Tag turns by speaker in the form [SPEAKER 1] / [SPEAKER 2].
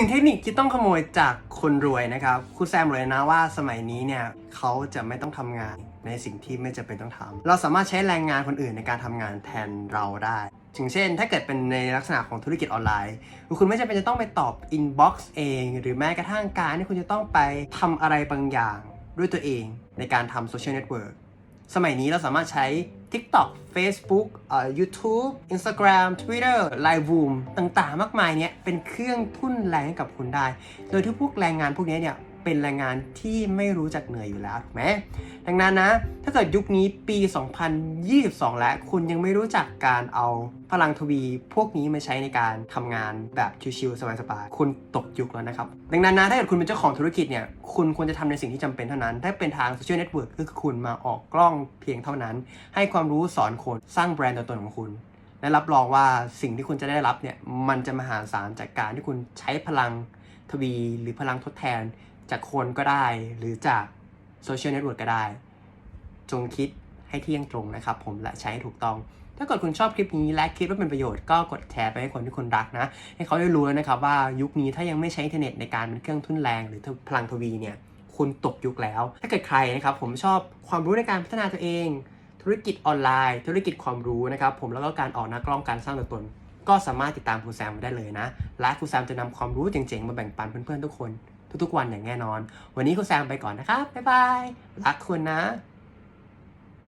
[SPEAKER 1] นึ่งเทคนิคที่ต้องขโมยจากคนรวยนะครับครูแซมเลยนะว่าสมัยนี้เนี่ยเขาจะไม่ต้องทำงานในสิ่งที่ไม่จำเป็นต้องทำเราสามารถใช้แรงงานคนอื่นในการทำงานแทนเราได้ ถึงเช่น ถ้าเกิดเป็นในลักษณะของธุรกิจออนไลน์ คุณไม่จำเป็นจะต้องไปตอบอินบ็อกซ์เอง หรือแม้กระทั่งการที่คุณจะต้องไปทำอะไรบางอย่างด้วยตัวเองในการทำโซเชียลเน็ตเวิร์ก สมัยนี้เราสามารถใช้ TikTok Facebook เอ่อ YouTube Instagram Twitter Live-Room ต่างๆ มากมายเนี่ยเป็นเครื่องทุ่นแรงให้กับคุณได้ โดยที่พวกแรงงานพวกนี้เนี่ย เป็นแรงงานที่ไม่รู้จักเหนื่อยอยู่แล้วถูกไหมดังนั้นนะ ถ้าเกิดยุคนี้ปี 2022 แล้วคุณยังไม่รู้จักการเอาพลังทวีพวกนี้มาใช้ในการทำงานแบบชิวๆสบายๆคุณตกยุคแล้วนะครับ ดังนั้นนะถ้าเกิดคุณเป็นเจ้าของธุรกิจเนี่ยคุณควรจะทำในสิ่งที่จำเป็นเท่านั้น ถ้าเป็นทางโซเชียลเน็ตเวิร์กก็คือคุณมาออกกล้องเพียงเท่านั้น ให้ความรู้สอนคนสร้างแบรนด์ตัวตนของคุณและรับรองว่าสิ่งที่คุณจะได้รับเนี่ยมันจะมหาศาลจากการที่คุณใช้พลังทวีหรือพลังทดแทน จากคนก็ได้ หรือจากโซเชียลเน็ตเวิร์กก็ได้ จงคิดให้เที่ยงตรงนะครับ ผมและใช้ให้ถูกต้อง ถ้าเกิดคุณชอบคลิปนี้และคิดว่าเป็นประโยชน์ก็กดแชร์ไปให้คนที่คุณรักนะ ให้เขาได้รู้นะครับว่ายุคนี้ถ้ายังไม่ใช้อินเทอร์เน็ตในการเป็นเครื่องทุนแรงหรือพลังทวีเนี่ยคุณตกยุคแล้ว ถ้าเกิดใครนะครับผมชอบความรู้ในการพัฒนาตัวเอง ธุรกิจออนไลน์ ธุรกิจความรู้นะครับผมแล้วก็การออกหน้ากล้องการสร้างตัวตน ก็สามารถติดตามครูแซมได้เลยนะ และครูแซมจะนำความรู้เจ๋งๆ มาแบ่งปันเพื่อนๆทุกคน ทุกๆวันอย่างแน่นอน วันนี้คุณแซมไปก่อนนะครับ บ๊ายบาย รักคุณนะ